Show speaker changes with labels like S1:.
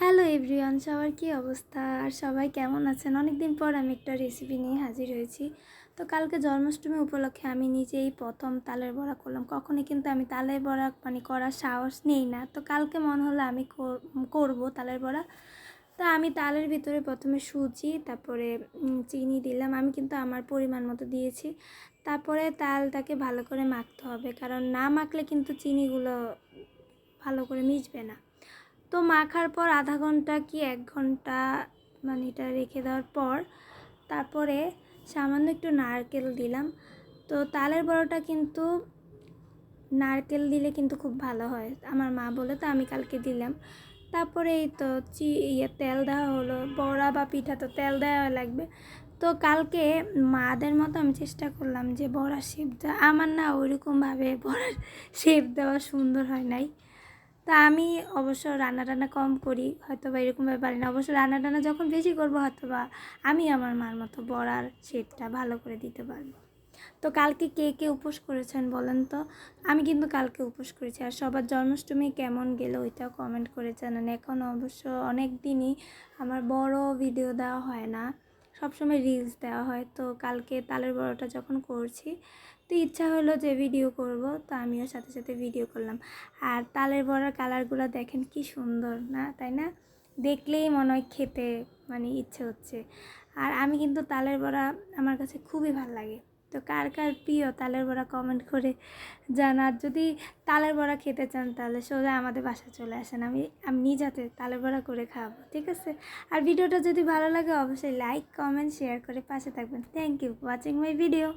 S1: Hello everyone সবার কী অবস্থা? আর সবাই কেমন আছেন? অনেক দিন পর আমি একটা রেসিপি নিয়ে হাজির হয়েছি। তো কালকে জন্মাষ্টমী উপলক্ষে আমি নিজেই প্রথম তালের বড়া করলাম। কখনই কিন্তু আমি তালের বড়া মানে করার সাহস নেই না। তো কালকে মনে হলো আমি কর- করব তালের বড়া। তো আমি তালের ভিতরে প্রথমে সুজি, তারপরে চিনি দিলাম। আমি কিন্তু আমার পরিমাণ মতো দিয়েছি। তারপরে তালটাকে ভালো করে মাখতে হবে। কারণ না মাখলে কিন্তু চিনিগুলো ভালো করে মিশবে না। তো মাখার পর আধা ঘণ্টা কি এক ঘণ্টা মানে এটা রেখে দেওয়ার পর তারপরে সামান্য একটু নারকেল দিলাম। তো তালের বড়াটা কিন্তু নারকেল দিলে কিন্তু খুব ভালো হয়। আমার মা বলে, তো আমি কালকে দিলাম। তারপরে এই তো চি ইয়ে তেল দেওয়া হলো, বড়া বা পিঠা তো তেল দেওয়া লাগবে। তো কালকে মাদের মতো আমি চেষ্টা করলাম যে বড়া শেপ দেওয়া। আমার না ওইরকমভাবে বড়ার শেপ দেওয়া সুন্দর হয় নাই। তা আমি অবশ্য রান্না টান্না কম করি হয়তো বা এরকমভাবে পারি না। অবশ্য রান্না টান্না যখন বেশি করব হয়তো বা আমি আমার মার মতো বড়ার শেপটা ভালো করে দিতে পারব। তো কালকে কে কে উপোস করেছেন বলেন তো? আমি কিন্তু কালকে উপোস করেছি। আর সবার জন্মাষ্টমী কেমন গেল ওইটাও কমেন্ট করে জানান। এখন অবশ্য অনেক দিনই আমার বড় ভিডিও দেওয়া হয় না। সবসময় রিলস দেওয়া হয়। তো কালকে তালের বড়টা যখন করছি, তো ইচ্ছা হলো যে ভিডিও করব, তো আমিও সাথে সাথে ভিডিও করলাম। আর তালের বড়ার কালারগুলো দেখেন কি সুন্দর, না? তাই না? দেখলেই মনে হয় খেতে মানে ইচ্ছে হচ্ছে। আর আমি কিন্তু তালের বড়া আমার কাছে খুবই ভালো লাগে। তো কার কার প্রিয় তালের বড়া কমেন্ট করে জানার যদি তালের বড়া খেতে চান তাহলে সোজা আমাদের বাসায় চলে আসেন। আমি আমি নিজ হাতে তালের বড়া করে খাব ঠিক আছে? আর ভিডিওটা যদি ভালো লাগে অবশ্যই লাইক কমেন্ট শেয়ার করে পাশে থাকবেন। Thank you watching my video